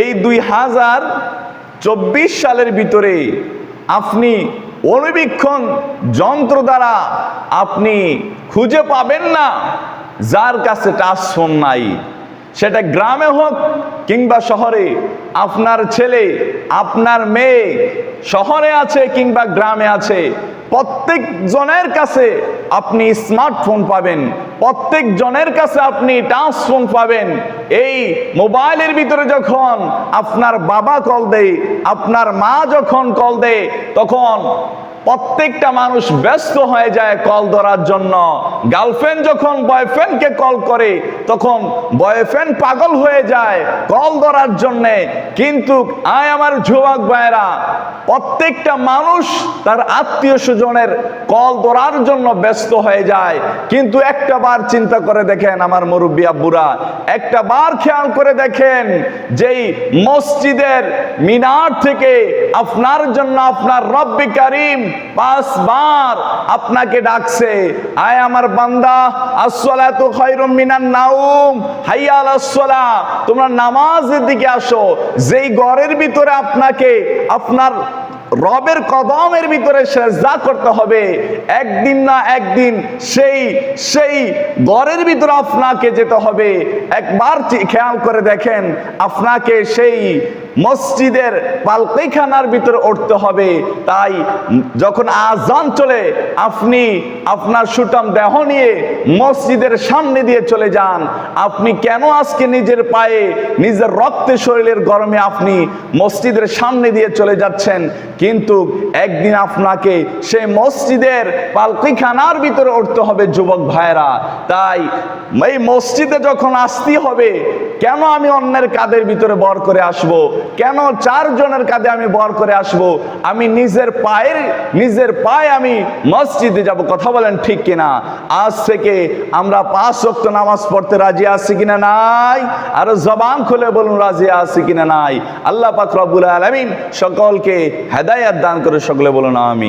এই দুই হাজার চব্বিশ সালের ভিতরে আপনি অনুবীক্ষণ যন্ত্র দ্বারা আপনি খুঁজে পাবেন না, যার কাছে টাচ ফোন নাই। সেটা গ্রামে হোক কিংবা শহরে, আপনার ছেলে, আপনার মেয়ে শহরে আছে কিংবা গ্রামে আছে, প্রত্যেক জনের কাছে আপনি স্মার্টফোন পাবেন। প্রত্যেক জনের কাছে আপনি টাচ ফোন পাবেন। এই মোবাইলের ভিতরে যখন আপনার বাবা কল দেয়, আপনার মা যখন কল দেয়, তখন প্রত্যেকটা মানুষ ব্যস্ত হয়ে যায় কল ধরার জন্য। গার্লফ্রেন্ড যখন বয়ফ্রেন্ডকে কল করে, তখন বয়ফ্রেন্ড পাগল হয়ে যায় কল ধরার জন্যে। কিন্তু আয় আমার যুবক ভাইয়েরা, প্রত্যেকটা মানুষ তার আত্মীয় স্বজনের কল ধরার জন্য ব্যস্ত হয়ে যায়। কিন্তু একটা বার চিন্তা করে দেখেন আমার মুরব্বী আব্বুরা, একটা বার খেয়াল করে দেখেন যেই মসজিদের মিনার থেকে আপনার জন্য আপনার রব্বি কারিম পাঁচবার আপনাকে ডাকছে, আয় আমার বান্দা খায়রুম মিনান নাউম হাইয়া আলাস সালাহ তোমরা নামাজের দিকে আসো, যেই ভিতরে আপনাকে, আপনার রবের কদমের ভিতরে সেজদা করতে হবে, একদিন না একদিন সেই সেই ঘরের ভিতরে আপনাকে যেতে হবে। একবার খেয়াল করে দেখেন, আপনাকে সেই মসজিদের পালকিখানার ভিতরে উঠতে হবে। তাই যখন আজান চলে, আপনি আপনার সুটাম দেহ নিয়ে মসজিদের সামনে দিয়ে চলে যান। আপনি কেন আজকে নিজের পায়ে, নিজের রক্তে শরীরের গরমে আপনি মসজিদের সামনে দিয়ে চলে যাচ্ছেন? কিন্তু একদিন আপনাকে সেই মসজিদের পালকিখানার ভিতরে উঠতে হবে যুবক ভাইরা তাই এই মসজিদে যখন আসতে হবে, কেন আমি অন্যের কাদের ভিতরে বর করে আসব? কেন চারজনের কাঁধে আমি বর করে আসব? আমি নিজের পায়ের, নিজের পায়ে আমি মসজিদে যাব। কথা বলেন ঠিক কিনা? আজ থেকে আমরা পাঁচ শক্ত নামাজ পড়তে রাজি আছি কিনা নাই? আর জবান খুলে বলুন, রাজি আছি কিনা নাই? আল্লাহ পাক রব্বুল আলামিন সকলকে হেদায়াত দান করে সকলে বলুন আমি